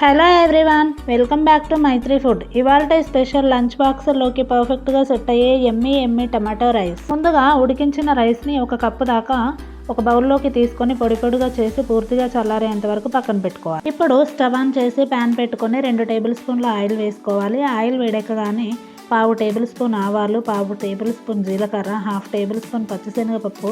Hello everyone welcome back to Maitri food ఇవాళ special lunch బాక్స్లోకి పర్ఫెక్ట్గా సెట్ అయ్యే ఎమ్మి ఎమ్మి టమాటో రైస్. ముందుగా ఉడికించిన రైస్ని ఒక కప్పు దాకా ఒక బౌల్లోకి తీసుకొని పొడి పొడిగా చేసి పూర్తిగా చల్లారేంత వరకు పక్కన పెట్టుకోవాలి. ఇప్పుడు స్టవ్ ఆన్ చేసి ప్యాన్ పెట్టుకొని రెండు టేబుల్ స్పూన్ల ఆయిల్ వేసుకోవాలి. ఆయిల్ వేడెక్కగానే పావు టేబుల్ స్పూన్ ఆవాలు పావు టేబుల్ స్పూన్ జీలకర్ర హాఫ్ టేబుల్ స్పూన్ పచ్చిశనగపప్పు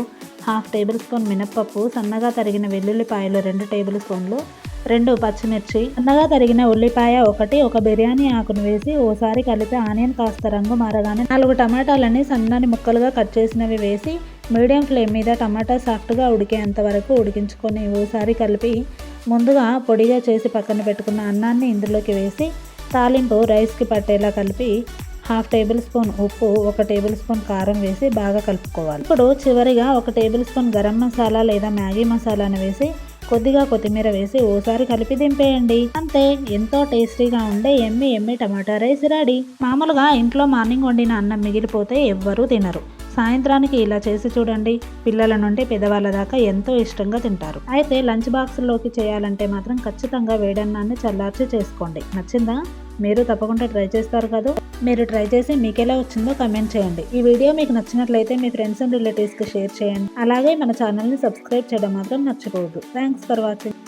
హాఫ్ టేబుల్ స్పూన్ మినప్పప్పు సన్నగా తరిగిన వెల్లుల్లిపాయలు రెండు టేబుల్ స్పూన్లు రెండు పచ్చిమిర్చి అన్నగా తరిగిన ఉల్లిపాయ ఒకటి ఒక బిర్యానీ ఆకును వేసి ఓసారి కలిపి ఆనియన్ కాస్త రంగు మారగానే నాలుగు టమాటాలని సన్నని ముక్కలుగా కట్ చేసినవి వేసి మీడియం ఫ్లేమ్ మీద టమాటా సాఫ్ట్గా ఉడికేంత వరకు ఉడికించుకొని ఓసారి కలిపి ముందుగా పొడిగా చేసి పక్కన పెట్టుకున్న అన్నాన్ని ఇందులోకి వేసి తాలింపు రైస్కి పట్టేలా కలిపి హాఫ్ టేబుల్ స్పూన్ ఉప్పు ఒక టేబుల్ స్పూన్ కారం వేసి బాగా కలుపుకోవాలి. ఇప్పుడు చివరిగా ఒక టేబుల్ స్పూన్ గరం మసాలా లేదా మ్యాగీ మసాలాను వేసి కొద్దిగా కొత్తిమీర వేసి ఓసారి కలిపి దింపేయండి. అంతే ఎంతో టేస్టీగా ఉండే ఎమ్మి ఎమ్మి టమాటా రైస్ రెడీ. మామూలుగా ఇంట్లో మార్నింగ్ వండిన అన్నం మిగిలిపోతే ఎవ్వరూ తినరు. సాయంత్రానికి ఇలా చేసి చూడండి. పిల్లల నుండి పెద్దవాళ్ళ దాకా ఎంతో ఇష్టంగా తింటారు. అయితే లంచ్ బాక్స్లోకి చేయాలంటే మాత్రం ఖచ్చితంగా వేడన్నాన్ని చల్లార్చి చేసుకోండి. నచ్చిందా? మీరు తప్పకుండా ట్రై చేస్తారు కదా. మీరు ట్రై చేసి మీకు ఎలా వచ్చిందో కమెంట్ చేయండి. ఈ వీడియో మీకు నచ్చినట్లయితే మీ ఫ్రెండ్స్ అండ్ రిలేటివ్స్కి షేర్ చేయండి. అలాగే మన ఛానల్ని సబ్స్క్రైబ్ చేయడం మాత్రం మర్చిపోవద్దు. Thanks for watching